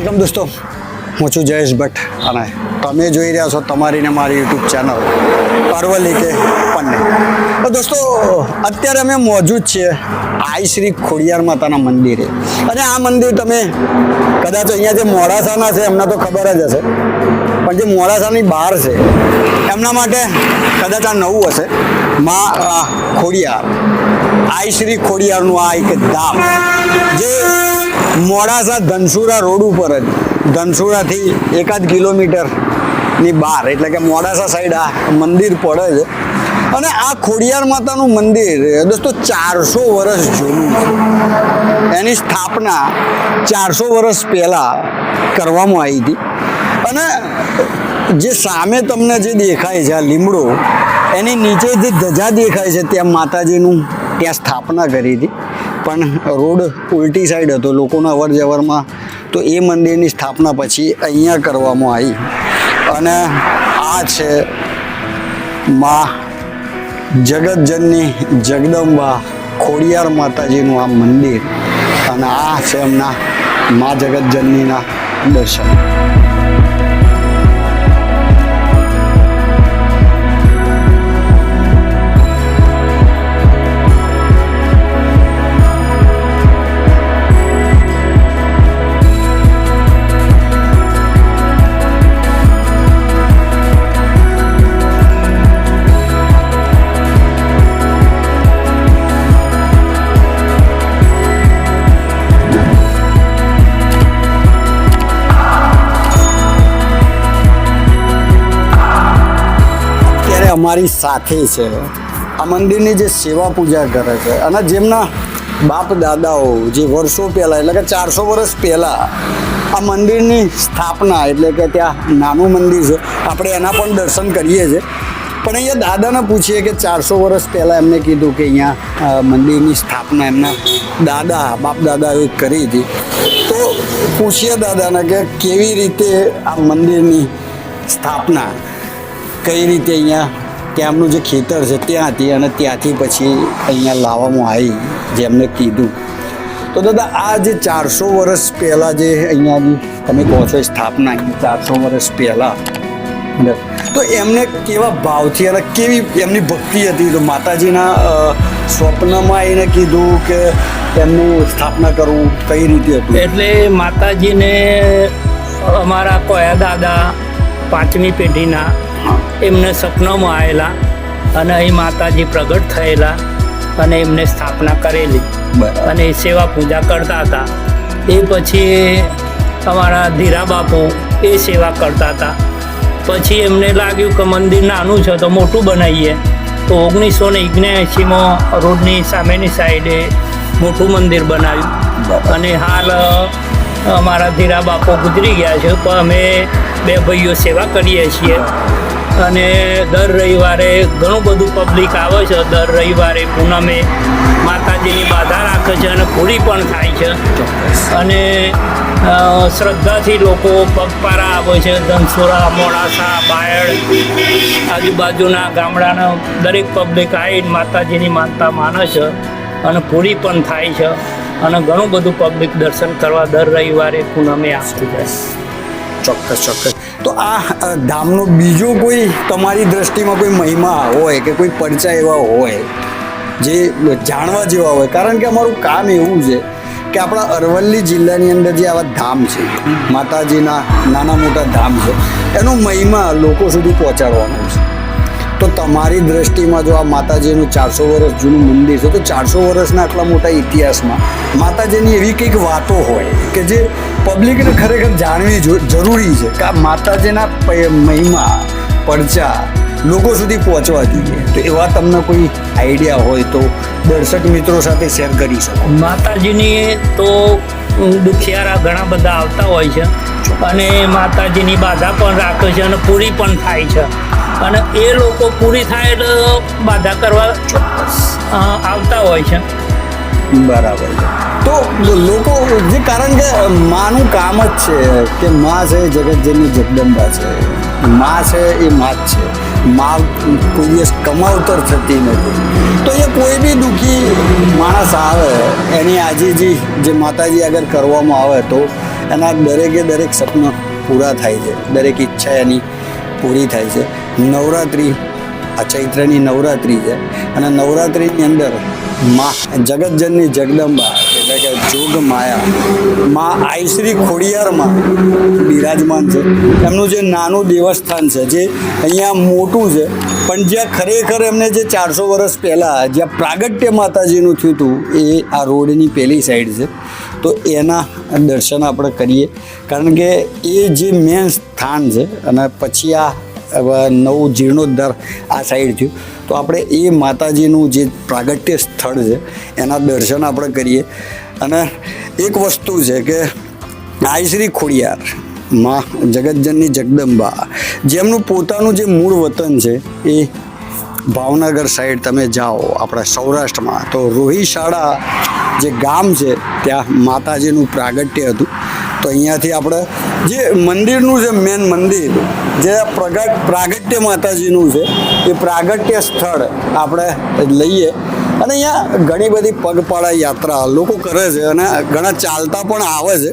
Welcome દોસ્તો. હું છું જયેશ ભટ્ટ અને તમે જોઈ રહ્યા છો તમારી ને મારી યુટ્યુબ ચેનલ અરવલ્લી કે પન્ને. તો દોસ્તો, અત્યારે અમે મોજૂદ છીએ આઈ શ્રી ખોડિયાર માતાના મંદિરે. અને આ મંદિર તમે કદાચ અહીંયા જે મોડાસાના છે એમને તો ખબર જ હશે. પણ જે મોડાસાની બહાર છે, એમના માટે કદાચ આ નવું હશે. મા ખોડિયાર. આઈ શ્રી ખોડિયારનું આ એક ધામ. જે મોડાસા ધનસુરા રોડ ઉપર જ. ધનસુરાથી એકાદ કિલોમીટરની બહાર, એટલે કે મોડાસા સાઈડ આ મંદિર પડે છે અને આ ખોડિયાર માતાનું મંદિર દોસ્તો ચારસો વર્ષ જૂનું એની સ્થાપના ચારસો વર્ષ પહેલાં કરવામાં આવી હતી. અને જે સામે તમને જે દેખાય છે આ લીમડો, એની નીચે જે ધજા દેખાય છે, ત્યાં માતાજીનું ત્યાં સ્થાપના કરી હતી. પણ રોડ ઉલટી સાઈડ હતો લોકોના અવર જવરમાં તો એ મંદિરની સ્થાપના પછી અહીંયા કરવામાં આવી. અને આ છે મા જગતજનની જગદંબા ખોડિયાર માતાજીનું આ મંદિર. અને આ છે એમના મા જગતજનનીના દર્શન. અમારી સાથે છે. આ મંદિરની જે સેવા પૂજા કરે છે અને જેમના બાપ દાદાઓ જે વર્ષો પહેલાં, એટલે કે ચારસો વર્ષ પહેલાં આ મંદિરની સ્થાપના, એટલે કે ત્યાં નાનું મંદિર છે. આપણે એના પણ દર્શન કરીએ છીએ. પણ અહીંયા દાદાને પૂછીએ કે ચારસો વર્ષ પહેલાં એમને કીધું કે અહીંયા મંદિરની સ્થાપના એમના દાદા, બાપ દાદાએ કરી હતી. તો પૂછીએ દાદાને કે કેવી રીતે આ મંદિરની સ્થાપના, કઈ રીતે અહીંયા એમનું જે ખેતર છે ત્યાં હતી અને ત્યાંથી પછી અહીંયા લાવવામાં આવી જેમને કીધું. તો દાદા, આ જે ચારસો વર્ષ પહેલાં જે અહીંયાની તમે કહો છો સ્થાપના ચારસો વર્ષ પહેલાં. તો એમને કેવા ભાવથી અને કેવી એમની ભક્તિ હતી? તો માતાજીના સ્વપ્નમાં એને કીધું કે એમનું સ્થાપના કરવું કઈ રીતે હતું? એટલે માતાજીને અમારા કોયા દાદા પાંચમી પેઢીના એમને સપનામાં આવેલા અને અહીં માતાજી પ્રગટ થયેલા અને એમને સ્થાપના કરેલી અને એ સેવા પૂજા કરતા હતા. એ પછી અમારા ધીરા બાપુ એ સેવા કરતા હતા. પછી એમને લાગ્યું કે મંદિર નાનું છે તો મોટું બનાવીએ. તો ઓગણીસો ને ઓગણએંશીમાં રોડની સામેની સાઈડે મોટું મંદિર બનાવ્યું. અને હાલ અમારા ધીરા બાપો ગુજરી ગયા છે. પણ અમે બે ભાઈઓ સેવા કરીએ છીએ. અને દર રવિવારે ઘણું બધું પબ્લિક આવે છે. દર રવિવારે પૂનમે માતાજીની બાધા રાખે છે અને પૂરી પણ થાય છે. અને શ્રદ્ધાથી લોકો પગપારા આવે છે. ધનસુરા મોડાસા બાયડ આજુબાજુના ગામડાના દરેક પબ્લિક આવીને માતાજીની માનતા માને છે અને પૂરી પણ થાય છે. અને ઘણું બધું પબ્લિક દર્શન કરવા દર રવિવારે પૂનમે આવતી જાય ચોક્કસ ચોક્કસ. તો આ ધામનો બીજો કોઈ તમારી દ્રષ્ટિમાં કોઈ મહિમા હોય કે કોઈ પરચા એવા હોય, જે જાણવા જેવા હોય? કારણ કે અમારું કામ એવું છે કે આપણા અરવલ્લી જિલ્લાની અંદર જે આવા ધામ છે, માતાજીના નાના મોટા ધામ છે, એનો મહિમા લોકો સુધી પહોંચાડવાનો છે. તો તમારી દ્રષ્ટિમાં જો આ માતાજીનું ચારસો વર્ષ જૂનું મંદિર છે, તો ચારસો વર્ષના આટલા મોટા ઇતિહાસમાં માતાજીની એવી કંઈક વાતો હોય કે જે પબ્લિકને ખરેખર જાણવી જરૂરી છે કે આ માતાજીના મહિમા, પડચા લોકો સુધી પહોંચવા જોઈએ. તો એવા તમને કોઈ આઈડિયા હોય તો દર્શક મિત્રો સાથે શેર કરી શકો. માતાજીની તો દુખિયારા ઘણા બધા આવતા હોય છે. અને માતાજીની બાધા પણ રાખે છે અને પૂરી પણ થાય છે. અને એ લોકો પૂરી થાય એટલે બાધા કરવા આવતા હોય છે. બરાબર છે. તો લોકો, જે કારણ કે માનું કામ જ છે કે માં છે જગતજનની જગદંબા છે. માં છે એ માં જ છે. માં કોઈ દિવસ કમાવતર થતી નથી. તો એ કોઈ બી દુઃખી માણસ આવે, એની આજીજી જે માતાજી આગળ કરવામાં આવે તો એના દરેકે દરેક સપના પૂરા થાય છે. દરેક ઈચ્છા એની પૂરી થાય છે. નવરાત્રિ, આ ચૈત્રની નવરાત્રિ છે. અને નવરાત્રિની અંદર માં, જગતજનની જગદંબા, એટલે કે જોગ માયા. માં આઈશ્રી ખોડિયારમાં બિરાજમાન છે. એમનું જે નાનું દેવસ્થાન છે, જે અહીંયા મોટું છે, પણ જ્યાં ખરેખર એમને જે ચારસો વર્ષ પહેલાં જ્યાં પ્રાગટ્ય માતાજીનું થયું હતું, એ આ રોડની પેલી સાઈડ છે. તો એના દર્શન આપણે કરીએ. કારણ કે એ જે મેન સ્થાન છે, અને પછી આ નવું જીર્ણોદ્ધાર આ સાઈડ થયું. તો આપણે એ માતાજીનું જે પ્રાગટ્ય સ્થળ છે, એના દર્શન આપણે કરીએ. અને એક વસ્તુ છે કે આઈશ્રી ખોડિયાર, મા જગતજનની જગદંબા, જેમનું પોતાનું જે મૂળ વતન છે, એ ભાવનગર સાઈડ તમે જાઓ, આપણા સૌરાષ્ટ્રમાં, તો રોહિશાળા જે ગામ છે, ત્યાં માતાજીનું પ્રાગટ્ય હતું. તો અહીંયાથી આપણે જે મંદિરનું જે મેન મંદિર, જે પ્રગટ પ્રાગટ્ય માતાજીનું છે, એ પ્રાગટ્ય સ્થળ આપણે લઈએ. અને અહીંયા ઘણી બધી પગપાળા યાત્રા લોકો કરે છે અને ઘણા ચાલતા પણ આવે છે.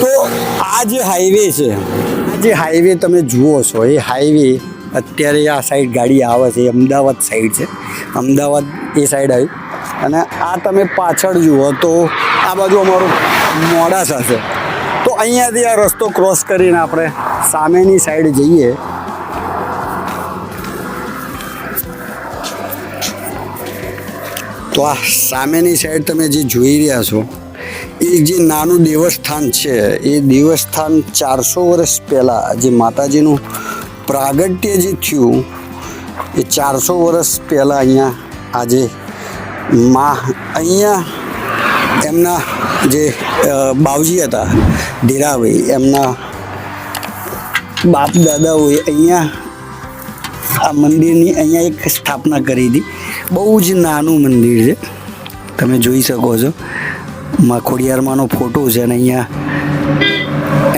તો આ જે હાઈવે છે, આ જે હાઈવે તમે જુઓ છો, એ હાઈવે અત્યારે આ સાઈડ ગાડી આવે છે અમદાવાદ સાઈડ છે. અમદાવાદ એ સાઈડ આવી. અને આ તમે પાછળ જુઓ તો આ બાજુ અમારું મોડાસા છે. તો અહીંયાથી આ રસ્તો ક્રોસ કરીને આપણે સામેની સાઈડ જઈએ. તો આ સામેની સાઈડ તમે જે જોઈ રહ્યા છો, એ જે નાનું દેવસ્થાન છે, એ દેવસ્થાન ચારસો વર્ષ પહેલાં જે માતાજીનું પ્રાગટ્ય જે થયું, એ ચારસો વર્ષ પહેલાં અહીંયા આજે મા, અહીંયા એમના જે બાવજી હતા ધીરાભાઈ એમના બાપ દાદાઓએ અહીંયા આ મંદિરની અહીંયા એક સ્થાપના કરી હતી. બહુ જ નાનું મંદિર છે. તમે જોઈ શકો છો. માં ખોડિયારમાંનો ફોટો છે અને અહીંયા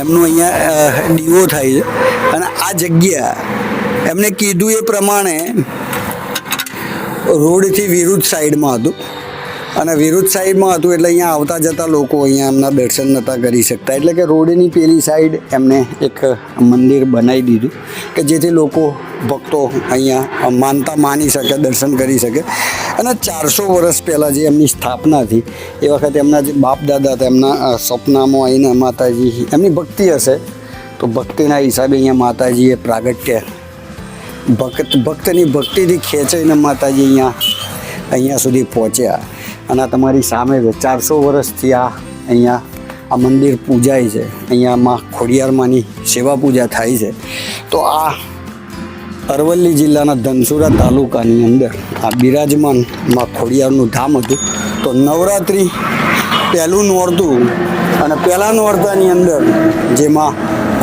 એમનું અહીંયા દીવો થાય છે. અને આ જગ્યા, એમને કીધું એ પ્રમાણે રોડથી વિરુદ્ધ સાઈડમાં હતું. અને વિરુદ્ધ સાઈડમાં હતું એટલે અહીંયા આવતા જતા લોકો અહીંયા એમના દર્શન નહોતા કરી શકતા. એટલે કે રોડની પેલી સાઈડ એમને એક મંદિર બનાવી દીધું કે જેથી લોકો ભક્તો અહીંયા માનતા માની શકે, દર્શન કરી શકે. અને ચારસો વર્ષ પહેલાં જે એમની સ્થાપના હતી, એ વખતે એમના જે બાપ દાદા હતા, એમના સપનામાં આવીને માતાજી, એમની ભક્તિ હશે તો ભક્તિના હિસાબે અહીંયા માતાજીએ પ્રાગટ્ય, ભક્ત, ભક્તની ભક્તિથી ખેંચાઈને માતાજી અહીંયા અહીંયા સુધી પહોંચ્યા. અને તમારી સામે ચારસો વર્ષથી આ અહીંયા આ મંદિર પૂજાય છે. અહીંયા માં ખોડિયારમાંની સેવા પૂજા થાય છે. તો આ અરવલ્લી જિલ્લાના ધનસુરા તાલુકાની અંદર આ બિરાજમાનમાં ખોડિયારનું ધામ હતું. તો નવરાત્રિ પહેલું નોરતું અને પહેલાં નોરતાની અંદર જેમાં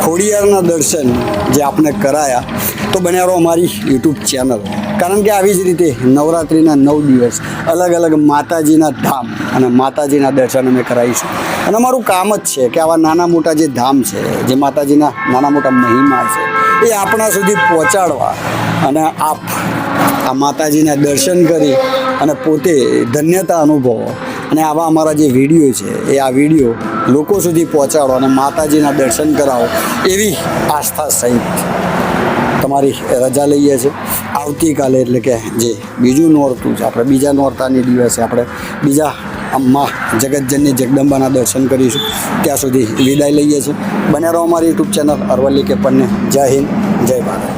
ખોડિયારના દર્શન જે આપણે કરાયા, તો બન્યા રહો અમારી યુટ્યુબ ચેનલ. કારણ કે આવી જ રીતે નવરાત્રિના નવ દિવસ અલગ અલગ માતાજીના ધામ અને માતાજીના દર્શન અમે કરાવીશું. અને અમારું કામ જ છે કે આવા નાના મોટા જે ધામ છે, જે માતાજીના નાના મોટા મહિમા છે, એ આપણા સુધી પહોંચાડવા અને આપ આ માતાજીના દર્શન કરી અને પોતે ધન્યતા અનુભવો. અને આવા અમારા જે વીડિયો છે, એ આ વીડિયો લોકો સુધી પહોંચાડો અને માતાજીના દર્શન કરાવો એવી આસ્થા સહિત તમારી રજા લઈએ છીએ. આવતીકાલે એટલે કે જે બીજું નોરતું છે, આપણે બીજા નોરતાની દિવસે આપણે બીજા અમ્મા જગતજનની જગદંબાના દર્શન કરીશું. ત્યાં સુધી વિદાય લઈએ છીએ. બને રહો અમારી યુટ્યુબ ચેનલ અરવલ્લી કે પન્ને જય હિન્દ, જય ભારત.